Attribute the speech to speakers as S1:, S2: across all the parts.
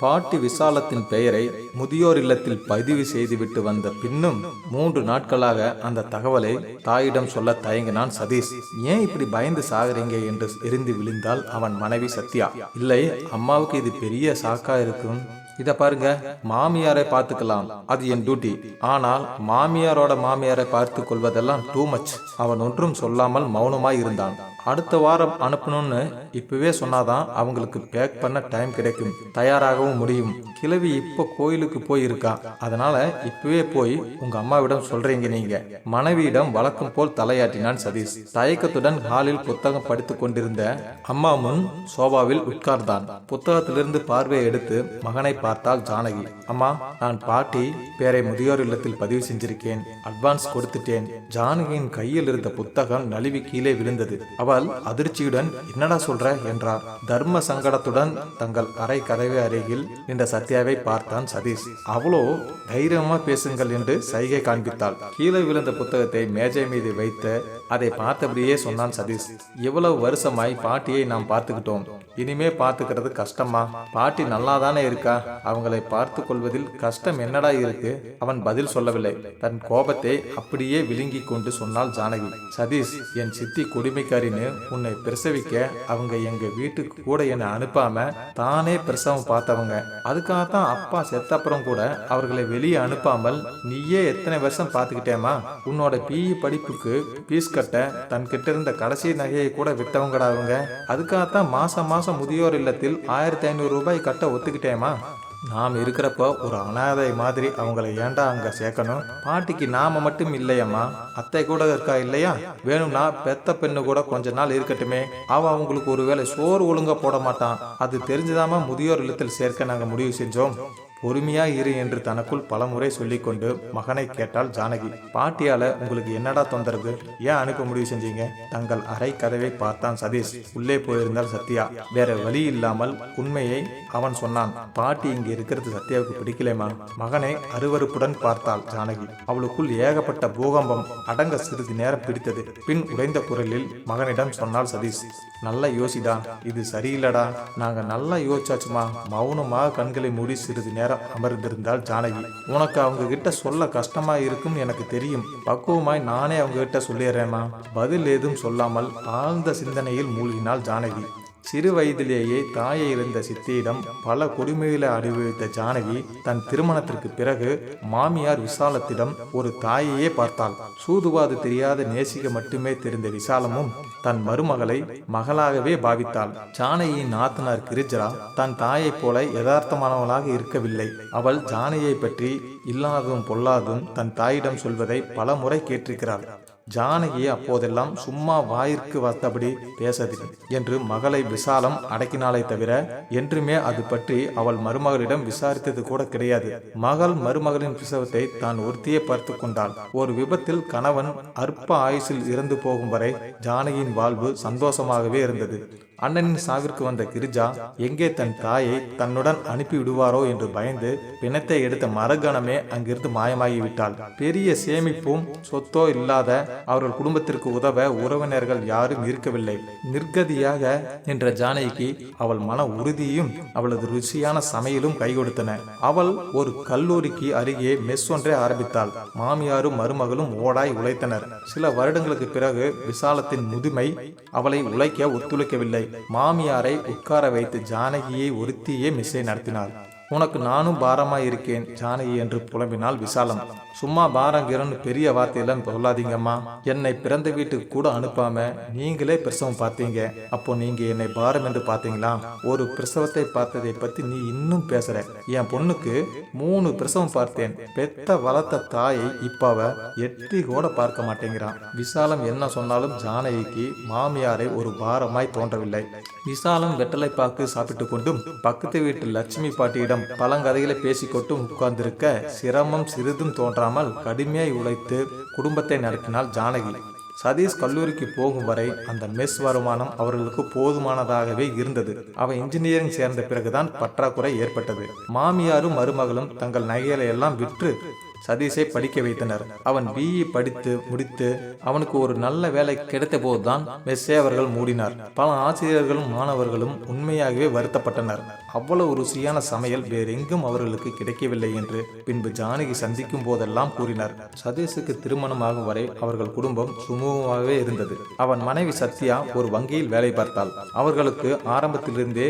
S1: பாட்டி விசாலத்தின் பெயரை முதியோர் இல்லத்தில் பதிவு செய்துவிட்டு வந்த பின்னும் மூன்று நாட்களாக அந்த தகவலை தாயிடம் சொல்ல தயங்கினான் சதீஷ். ஏன் இப்படி பயந்து சாகுறீங்க? என்று எரிந்து விழுந்தால் அவன் மனைவி சத்யா. இல்லை அம்மாவுக்கு இது பெரிய சாக்கா இருக்கும். இத பாருங்க மாமியாரை பார்த்துக்கலாம். அது என் டியூட்டி ஆனால் மாமியாரோட மாமியாரை பார்த்து கொள்வதெல்லாம் டூ மச் அவன் ஒன்றும் சொல்லாமல் மௌனமாய் இருந்தான். அடுத்த வாரம் அனுப்பணும்னு இப்பவே சொன்னாதான் அவங்களுக்கு பேக் பண்ண டைம் கிடைக்கும். தயாராகவும் முடியும். கிழவி இப்போ கோயிலுக்கு போய் இருக்கா அதனால இப்பவே போய் உங்க அம்மாவிடம் சொல்றீங்க நீங்க. மனைவியிடம் வழக்கம் போல் தலையாட்டினான் சதீஷ். தயக்கத்துடன் ஹாலில் புத்தகம் படித்துக் கொண்டிருந்த அம்மா முன் சோபாவில் உட்கார்ந்தான். புத்தகத்திலிருந்து பார்வையை எடுத்து மகனை பார்த்தால் ஜானகி. அம்மா நான் பாட்டி பேரை முதியோர் இல்லத்தில் பதிவு செஞ்சிருக்கேன். அட்வான்ஸ் கொடுத்துட்டேன். ஜானகியின் கையில் இருந்த புத்தகம் நழுவி கீழே விழுந்தது. அவள் அதிர்ச்சியுடன் என்னடா சொல்ற என்றார் தர்ம சங்கடத்துடன் தங்கள் அறை கதவை அருகில் நின்ற சத்யாவை பார்த்தான் சதீஷ். அவளோ தைரியமா பேசுங்கள் என்று சைகை காண்பித்தாள். கீழே விழுந்த புத்தகத்தை மேஜை மீது வைத்து அதை பார்த்தபடியே சொன்னான் சதீஷ். இவ்வளவு வருஷமாய் பாட்டியை நாம் பார்த்துக்கிட்டோம். இனிமே பார்த்துக்கிறது கஷ்டமா? பாட்டி நல்லா தானே இருக்கா? அவங்களை பார்த்து கொள்வதில் கஷ்டம் என்னடா இருக்கு? அவன் பதில் சொல்லவில்லை. தன் கோபத்தை அப்படியே விழுங்கி கொண்டு சொன்னாள் ஜானகி. சதீஷ் என் சித்தி பண்ணு உன்னை பிரசவிக்க அவங்க எங்க வீட்டுக்கு கூட என்னை அனுப்பாம தானே பிரசவம் பார்த்தவங்க. அதுக்காகத்தான் அப்பா செத்தப்புறம் கூட அவர்களை வெளியே அனுப்பாமல் நீயே எத்தனை வருஷம் பார்த்துக்கிட்டேமா உன்னோட பிஇ படிப்புக்கு ஃபீஸ் கட்ட தன்கிட்ட இருந்த கடைசி நகையை கூட விட்டவங்கடா அவங்க அதுக்காகத்தான் மாசம் மாசம் முதியோர் இல்லத்தில் ஆயிரத்தி ஐநூறு ரூபாய் கட்ட ஒத்துக்கிட்டேமா நாம் இருக்கிறப்போ ஒரு அனாதை மாதிரி அவங்கள ஏண்டா அங்க சேர்க்கணும்? பாட்டிக்கு நாம மட்டும் இல்லையம்மா. அத்தை கூட இருக்கா இல்லையா? வேணும்னா பெத்த பெண்ணு கூட கொஞ்ச நாள் இருக்கட்டுமே. அவ அவங்களுக்கு ஒருவேளை சோறு ஒழுங்கா போட மாட்டான். அது தெரிஞ்சுதாம்மா முதியோர் இல்லத்தில் சேர்க்க நாங்க முடிவு செஞ்சோம். பொறுமையா இரு என்று தனக்குள் பலமுறை சொல்லிக்கொண்டு மகனை கேட்டாள் ஜானகி பாட்டியால உங்களுக்கு என்னடா தொந்தரவு? ஏன் அனுப்ப முடிவு செஞ்சீங்க? தங்கள் அறை கதவை பார்த்தான் சதீஷ். உள்ளே போயிருந்தால் சத்யா. வேற வழி இல்லாமல் உண்மையை அவன் சொன்னான். பாட்டி இங்க இருக்கிறது சத்யாவுக்கு பிடிக்கலைமா மகனை அருவருப்புடன் பார்த்தாள் ஜானகி. அவளுக்குள் ஏகப்பட்ட பூகம்பம் அடங்க சிறிது நேரம் பிடித்தது. பின் உடைந்த குரலில் மகனிடம் சொன்னாள் சதீஷ். நல்லா யோசிதான் இது சரியில்லடா. நாங்க நல்லா யோசிச்சாச்சுமா. மௌனமாக கண்களை மூடி சிறிது நேரம் அமர்ந்திருந்தாள் ஜானகி உனக்கு அவங்க கிட்ட சொல்ல கஷ்டமா இருக்கும் எனக்கு தெரியும். பக்குவமாய் நானே அவங்க கிட்ட சொல்லிடுறேம்மா. பதில் ஏதும் சொல்லாமல் ஆழ்ந்த சிந்தனையில் மூழ்கினாள் ஜானகி. சிறு வயதிலேயே தாயை இருந்த சித்தியிடம் பல கொடுமைகளை அனுபவித்த ஜானகி தன் திருமணத்திற்கு பிறகு மாமியார் விசாலத்திடம் ஒரு தாயையே பார்த்தாள். சூதுவாது தெரியாத நேசிக்க மட்டுமே தெரிந்த விசாலமும் தன் மருமகளை மகளாகவே பாவித்தாள். ஜானகியின் நாத்தனார் கிரிஜரா தன் தாயைப் போல யதார்த்தமானவளாக இருக்கவில்லை. அவள் ஜானகியை பற்றி இல்லாததும் பொல்லாதும் தன் தாயிடம் சொல்வதை பல முறை கேட்டிருக்கிறாள். ஜானகி அப்போதெல்லாம் சும்மா வாயிற்கு வந்தபடி பேசதில்லை என்று மகளை விசாலம் அடக்கினாலே தவிர என்றுமே அது பற்றி அவள் மருமகளிடம் விசாரித்தது கூட கிடையாது. மகள் மருமகளின் பிரசவத்தை தான் ஒருத்தியே பார்த்து கொண்டாள். ஒரு விபத்தில் கணவன் அற்ப ஆயுசில் இறந்து போகும் வரை ஜானகியின் வாழ்வு சந்தோஷமாகவே இருந்தது. அண்ணனின் சாவிற்கு வந்த கிரிஜா எங்கே தன் தாயை தன்னுடன் அனுப்பி விடுவாரோ என்று பயந்து பிணத்தை எடுத்த மறுகணமே அங்கிருந்து மாயமாகி விட்டாள் பெரிய சேமிப்பும் சொத்தோ இல்லாத அவர்கள் குடும்பத்திற்கு உதவ உறவினர்கள் யாரும் இருக்கவில்லை. நிர்கதியாக நின்ற ஜானகிக்கு அவள் மன உறுதியும் அவளது ருசியான சமையலும் கை கொடுத்தன அவள் ஒரு கல்லூரிக்கு அருகே மெஸ் ஒன்றை ஆரம்பித்தாள். மாமியாரும் மருமகளும் ஓடாய் உழைத்தனர். சில வருடங்களுக்கு பிறகு விசாலத்தின் முதுமை அவளை உழைக்க ஒத்துழைக்கவில்லை. மாமியாரை உட்கார வைத்து ஜானகியை ஒருத்தியே மிஸ்ஸை நடத்தினாள். உனக்கு நானும் பாரமாய் இருக்கேன் ஜானகி என்று புலம்பினாள் விசாலம். சும்மா பாரங்கிறன்னு பெரிய வார்த்தையெல்லாம் சொல்லாதீங்கம்மா. என்னை பிறந்த வீட்டுக்கு கூட அனுப்பாம நீங்களே பிரசவம் பார்த்தீங்க. அப்போ நீங்க என்னை பாரம் என்று பார்த்தீங்களா? ஒரு பிரசவத்தை பார்த்ததை பத்தி நீ இன்னும் பேசுற. என் பொண்ணுக்கு மூணு பிரசவம் பார்த்தேன். பெத்த வளர்த்த தாயை இப்பாவ எட்டி கூட பார்க்க மாட்டேங்கிறான். விசாலம் என்ன சொன்னாலும் ஜானகிக்கு மாமியாரை ஒரு பாரமாய் தோன்றவில்லை. விசாலம் வெட்டலை பாக்கு சாப்பிட்டு கொண்டும் பக்கத்து வீட்டு லட்சுமி பாட்டியிடம் பழங்கதைகளை பேசிக்கொண்டும் உட்கார்ந்திருக்க சிரமம் சிறிதும் தோன்றாமல் கடுமையாய் உழைத்து குடும்பத்தை நடத்தினாள் ஜானகி. சதீஷ் கல்லூரிக்கு போகும் வரை அந்த மெஸ் வருமானம் அவர்களுக்கு போதுமானதாகவே இருந்தது. அவன் இன்ஜினியரிங் சேர்ந்த பிறகுதான் பற்றாக்குறை ஏற்பட்டது. மாமியாரும் மருமகளும் தங்கள் நகைகளை எல்லாம் விற்று சதீஷை படிக்க வைத்தனர். அவன் பிஇ படித்து முடித்து அவனுக்கு ஒரு நல்ல வேலை கிடைத்த போதுதான் மெஸ்ஸே அவர்கள் மூடினார். பல ஆசிரியர்களும் மாணவர்களும் உண்மையாகவே வருத்தப்பட்டனர். அவ்வளவு ருசியான சமையல் வேறெங்கும் அவர்களுக்கு கிடைக்கவில்லை என்று பின்பு ஜானகி சந்திக்கும் போதெல்லாம் கூறினார். சதீஷுக்கு திருமணமாகும் வரை அவர்கள் குடும்பம் சுமூகமாகவே இருந்தது. அவன் மனைவி சத்யா ஒரு வங்கியில் வேலை பார்த்தாள். அவர்களுக்கு ஆரம்பத்திலிருந்தே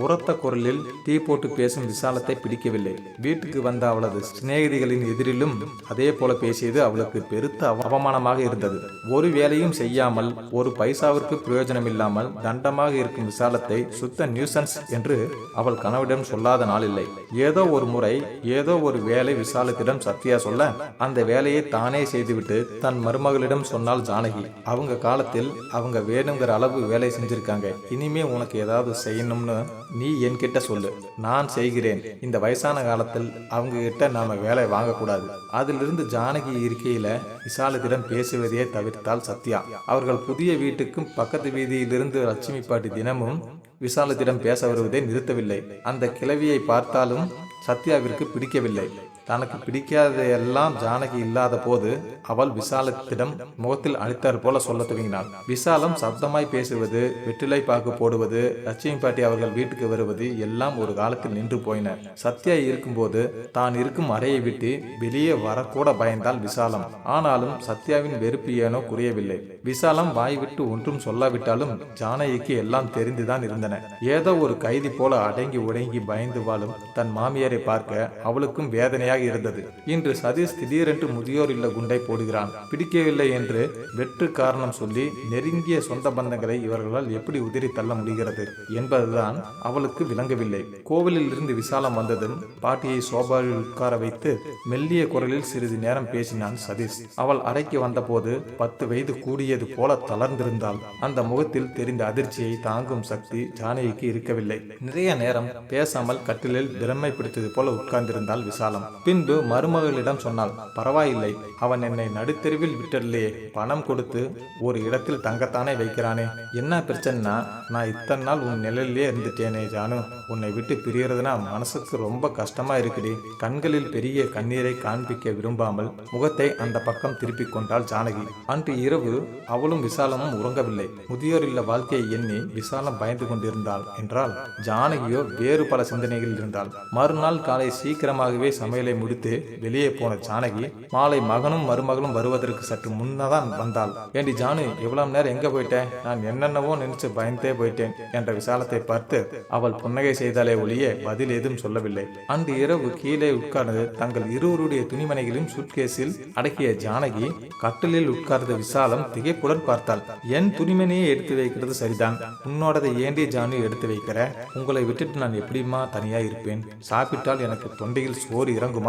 S1: உரத்த குரலில் டீ போட்டு பேசும் விசாலத்தை பிடிக்கவில்லை. வீட்டுக்கு வந்த அவளது சிநேகிதிகளின் எதிரிலும் அதே போல பேசியது அவளுக்கு பெருத்த அவமானமாக இருந்தது. ஒரு வேலையும் செய்யாமல் ஒரு பைசாவிற்கு பிரயோஜனம் இல்லாமல் தண்டமாக இருக்கும் விசாலத்தை சுத்த நியூசன்ஸ் என்று அவள் கணவனிடம் சொல்லாத நாளில்லை. ஏதோ ஒரு முறை ஏதோ ஒரு வேலை விசாலத்திடம் சத்யா சொல்ல அந்த வேலையை தானே செய்துவிட்டு தன் மருமகளிடம் சொன்னால் ஜானகி அவங்க காலத்தில் அவங்க வேணுங்கிற அளவு வேலை செஞ்சிருக்காங்க. இனிமே உனக்கு ஏதாவது செய்யணும்னு நீ என்கிட்ட சொல்லு. நான் செய்கிறேன். இந்த வயசான காலத்தில் அவங்க கிட்ட நாம வேலை வாங்கக்கூடாது. அதிலிருந்து ஜானகி இருக்கையில விசாலத்திடம் பேசுவதையே தவிர்த்தால் சத்யா. அவர்கள் புதிய வீட்டுக்கும் பக்கத்து வீதியிலிருந்து லட்சுமி பாட்டி தினமும் விசாலத்திடம் பேச வருவதை நிறுத்தவில்லை. அந்த கிளவியை பார்த்தாலும் சத்யாவிற்கு பிடிக்கவில்லை. தனக்கு பிடிக்காததையெல்லாம் ஜானகி இல்லாத போது அவள் விசாலத்திடம் முகத்தில் அழித்தார் போல சொல்ல துவங்கினாள். விசாலம் சப்தமாய் பேசுவது வெற்றிலை பாக்கு போடுவது லட்சுமி பாட்டி அவர்கள் வீட்டுக்கு வருவது எல்லாம் ஒரு காலத்தில் நின்று போயின. சத்யா இருக்கும்போது தான் இருக்கும் அறையை விட்டு வெளியே வரக்கூட பயந்தால் விசாலம். ஆனாலும் சத்யாவின் வெறுப்பு ஏனோ குறையவில்லை. விசாலம் வாய் விட்டு ஒன்றும் சொல்லாவிட்டாலும் ஜானகிக்கு எல்லாம் தெரிந்துதான் இருந்தன. ஏதோ ஒரு கைதி போல அடங்கி உடங்கி பயந்து வாழும் தன் மாமியாரை பார்க்க அவளுக்கும் வேதனையாக இருந்தது. இன்று சதீஷ் திடீரென்று முதியோர் இல்ல குண்டை போடுகிறான். பிடிக்கவில்லை என்று வெற்று காரணம் சொல்லி நெருங்கிய சொந்த பந்தங்களை இவர்களால் எப்படி உதிரி தள்ள முடிகிறது என்பதுதான் அவளுக்கு விளங்கவில்லை. கோவிலில் இருந்து விசாலம் வந்ததும் பாட்டியை சோபாவில் உட்கார வைத்து மெல்லிய குரலில் சிறிது நேரம் பேசினான் சதீஷ். அவள் அறைக்கு வந்தபோது பத்து வயது கூடியது போல தளர்ந்திருந்தாள். அந்த முகத்தில் தெரிந்த அதிர்ச்சியை தாங்கும் சக்தி ஜானகிக்கு இருக்கவில்லை. நிறைய நேரம் பேசாமல் கட்டிலில் பிரம்மை பிடித்தது போல உட்கார்ந்திருந்தாள் விசாலம். பின்பு மருமகளிடம் சொன்னாள் பரவாயில்லை அவன் என்னை நடுத்தெருவில் விட்டதில்லையே பணம் கொடுத்து ஒரு இடத்தில் தங்கத்தானே வைக்கிறானே என்ன பிரச்சனைனா நான் இத்தனை நாள் உன் நிழலிலே இருந்துட்டேனே ஜானு உன்னை விட்டு பிரியறதுனா மனசுக்கு ரொம்ப கஷ்டமா இருக்குடி. கண்களில் பெரிய கண்ணீரை காண்பிக்க விரும்பாமல் முகத்தை அந்த பக்கம் திருப்பிக் கொண்டாள் ஜானகி. அன்று இரவு அவளும் விசாலமும் உறங்கவில்லை. முதியோர் இல்ல வாழ்க்கையை எண்ணி விசாலம் பயந்து கொண்டிருந்தாள் என்றால் ஜானகியோ வேறு பல சிந்தனைகள் இருந்தாள். மறுநாள் காலை சீக்கிரமாகவே சமையலை முடித்து வெளியே போன ஜானகி மாலை மகனும் மருமகளும் வருவதற்கு சற்று முன்னதான் வந்தாள். ஏண்டி ஜானு இவ்வளவு நேரம் எங்க போயிட்டேன் நான் என்னென்னவோ நினைச்சு பயந்தே போயிட்டேன் என்ற விசாலத்தை பார்த்து அவள் புன்னகை செய்தாலே ஒழிய பதில் ஏதும் சொல்லவில்லை. அன்று இரவு கீழே உட்கார்ந்து தங்கள் இருவருடைய துணிமணிகளையும் சுட்கேஸில் அடக்கிய ஜானகி கட்டிலில் உட்கார்ந்த விசாலம் திகைப்புடன் பார்த்தாள். என் துணிமணியை எடுத்து வைக்கிறது சரிதான். உன்னோடதை ஏண்டி ஜானு எடுத்து வைக்கிற? உங்களை விட்டுட்டு நான் எப்படிம்மா தனியா இருப்பேன்? சாப்பிட்டால் எனக்கு தொண்டையில் சோறு இறங்கும்.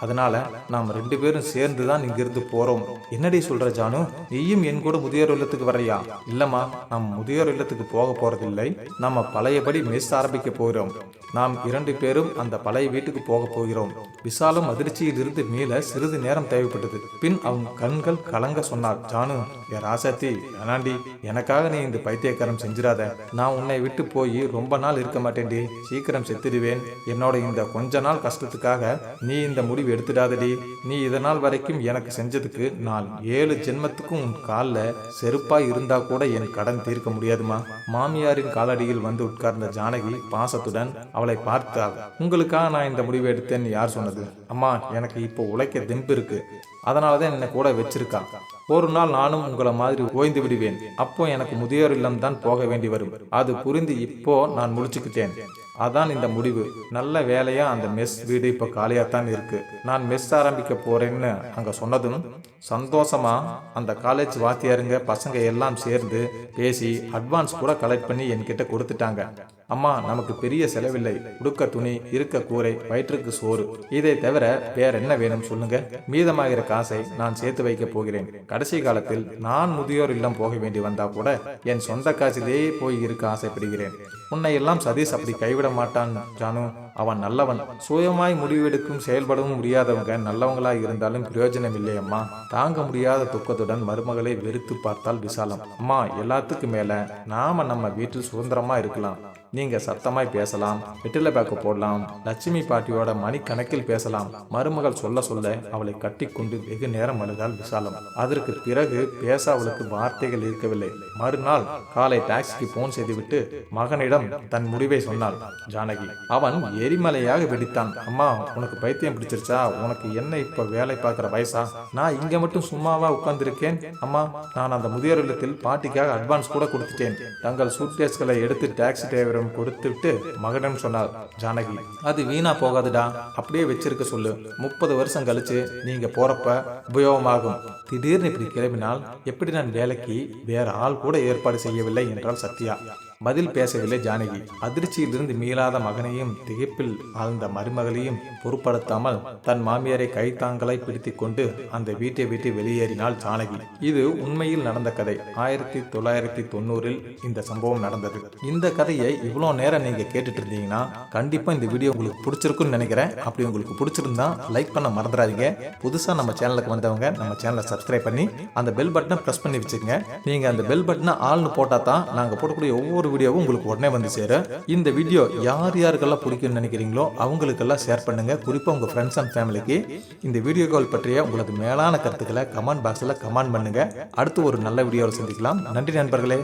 S1: அதனால நாம் ரெண்டு பேரும் சேர்ந்து தான் இங்கிருந்து போறோம். என்னடி சொல்ற ஜானு? நீயும் என் கூட முதியோர் இல்லத்துக்கு வரையா இல்லம்மா நாம் முதியோர் இல்லத்துக்கு போக போறதில்லை. நம்ம பழையபடி மெஸ் ஆரம்பிக்க போகிறோம். நாம் இரண்டு பேரும் அந்த பழைய வீட்டுக்கு போக போகிறோம். விசாலம் அதிர்ச்சியில் இருந்து மீள சிறிது நேரம் தேவைப்பட்டது. பின் அவன் கண்கள் கலங்க சொன்னார் ஜானு என் ராசாத்தி வேணாண்டி எனக்காக நீ இந்த பைத்தியக்காரம் செஞ்சிடாத. நான் உன்னை விட்டு போய் ரொம்ப நாள் இருக்க மாட்டேன்டி. சீக்கிரம் செத்துடுவேன். என்னோட இந்த கொஞ்ச நாள் கஷ்டத்துக்காக நீ இந்த முடிவு எடுத்துடாதடி. நீ இதனால் வரைக்கும் எனக்கு செஞ்சதுக்கு நான் ஏழு ஜென்மத்துக்கும் உன் காலில் செருப்பாய் இருந்தா கூட என் கடன் தீர்க்க முடியாதுமா? மாமியாரின் காலடியில் வந்து உட்கார்ந்த ஜானகி பாசத்துடன் அவளை பார்த்தாள். உங்களுக்காக நான் இந்த முடிவு எடுத்தேன்னு யார் சொன்னது? அம்மா எனக்கு இப்போ உழைக்க தெம்பு இருக்கு. அதனால தான் என்னை கூட வச்சிருக்கா. ஒரு நாள் நானும் உங்களை மாதிரி ஓய்ந்து விடுவேன். அப்போ எனக்கு முதியோர் இல்லம் தான் போக வேண்டி வரும். அது புரிந்து இப்போ நான் முடிச்சுக்கிட்டேன். அதான் இந்த முடிவு. நல்ல வேலையா அந்த மெஸ் வீடு இப்போ காலியாத்தான் இருக்கு. நான் மெஸ் ஆரம்பிக்க போறேன்னு அங்க சொன்னதும் சந்தோஷமா? அந்த காலேஜ் வாத்தியாருங்க பசங்க எல்லாம் சேர்ந்து பேசி அட்வான்ஸ் கூட கலெக்ட் பண்ணி என்கிட்ட கொடுத்துட்டாங்க. அம்மா நமக்கு பெரிய செலவில்லை. உடுக்க துணி இருக்க கூரை வயிற்றுக்கு சோறு. இதை தவிர வேற என்ன வேணும் சொல்லுங்க? மீதமாகிற காசை நான் சேர்த்து வைக்க போகிறேன். கடைசி காலத்தில் நான் முதியோர் இல்லம் போக வேண்டி வந்தா கூட என் சொந்த காசிலேயே போய் இருக்க ஆசைப்படுகிறேன். உன்னை எல்லாம் சதீஷ் அப்படி கைவிட மாட்டான் ஜானு. அவன் நல்லவன். சுயமாய் முடிவெடுக்கும் செயல்படவும் முடியாதவங்க நல்லவங்களாய் இருந்தாலும் பிரயோஜனம் இல்லை அம்மா. தாங்க முடியாத துக்கத்துடன் மருமகளை வெறுத்து பார்த்தால் விசாலம். அம்மா எல்லாத்துக்கும் மேல நாம நம்ம வீட்டில் சுதந்திரமா இருக்கலாம். நீங்க சத்தமாய் பேசலாம் வெற்றிலை பேக்கு போடலாம் லட்சுமி பாட்டியோட மணிக்கணக்கில் பேசலாம் மருமகள் சொல்ல சொல்ல அவளை கட்டிக்கொண்டு வெகு நேரம் அழுதாள் விசாலம். அதற்கு பிறகு பேச அவளுக்கு வார்த்தைகள் இருக்கவில்லை. மறுநாள் காலை டாக்ஸிக்கு போன் செய்துவிட்டு மகனிடம் தன் முடிவை சொன்னாள். ஜானகி அவன் எரிமலையாக வெடித்தான். அம்மா உனக்கு பைத்தியம் பிடிச்சிருச்சா? உனக்கு என்ன இப்ப வேலை பார்க்குற வயசா? நான் இங்க மட்டும் சும்மாவா உட்கார்ந்திருக்கேன். அம்மா நான் அந்த முதியோர் இல்லத்தில் பாட்டிக்காக அட்வான்ஸ் கூட கொடுத்துட்டேன். தங்கள் சூட்கேஸ்களை எடுத்து டாக்ஸி டிரைவரிடம் கொடுத்துட்டு மகனிடம் சொன்னார் ஜானகி அது வீணா போகாதுடா. அப்படியே வச்சிருக்க சொல்லு. முப்பது வருஷம் கழிச்சு நீங்க போறப்ப உபயோகமாகும். திடீர்னு இப்படி கிளம்பினால் எப்படி நான் வேலைக்கு வேற ஆள் கூட ஏற்பாடு செய்யவில்லை? என்றால் சத்யா. பதில் பேசவில்லை ஜானகி. அதிர்ச்சியிலிருந்து மீளாத மகனையும் திகைப்பில் ஆழ்ந்த மருமகளையும் பொருட்படுத்தாமல் தன் மாமியாரை கைத்தாங்கலை பிடித்து கொண்டு அந்த வீட்டை விட்டு வெளியேறினாள் ஜானகி. இது உண்மையில் நடந்த கதை. ஆயிரத்தி தொள்ளாயிரத்தி தொண்ணூறில் இந்த சம்பவம் நடந்தது. இந்த கதையை இவ்வளோ நேரம் நீங்க கேட்டுட்டு இருந்தீங்கன்னா கண்டிப்பா இந்த வீடியோ உங்களுக்கு பிடிச்சிருக்குன்னு நினைக்கிறேன். அப்படி உங்களுக்கு பிடிச்சிருந்தா லைக் பண்ண மறந்துடாதீங்க. புதுசா நம்ம சேனலுக்கு வந்தவங்க நம்ம சேனலை சப்ஸ்கிரைப் பண்ணி அந்த பெல் பட்டனை ப்ரெஸ் பண்ணி வச்சுக்கோங்க. நீங்க அந்த பெல் பட்டனை ஆள்னு போட்டா தான் நாங்கள் போடக்கூடிய ஒவ்வொரு வீடியோவும் உங்களுக்கு உடனே வந்து சேர இந்த வீடியோ யார் யாருக்கெல்லாம் பிடிக்கும்னு நினைக்கிறீங்களோ அவங்களுக்கெல்லாம் ஷேர் பண்ணுங்க. குறிப்பாக உங்க ஃப்ரெண்ட்ஸ் அண்ட் ஃபேமிலிக்கு இந்த வீடியோ கால் பற்றிய உங்களது மேலான கருத்துக்களை கமெண்ட் பாக்ஸில் கமெண்ட் பண்ணுங்க. அடுத்து ஒரு நல்ல வீடியோவில் சந்திக்கலாம். நன்றி நண்பர்களே.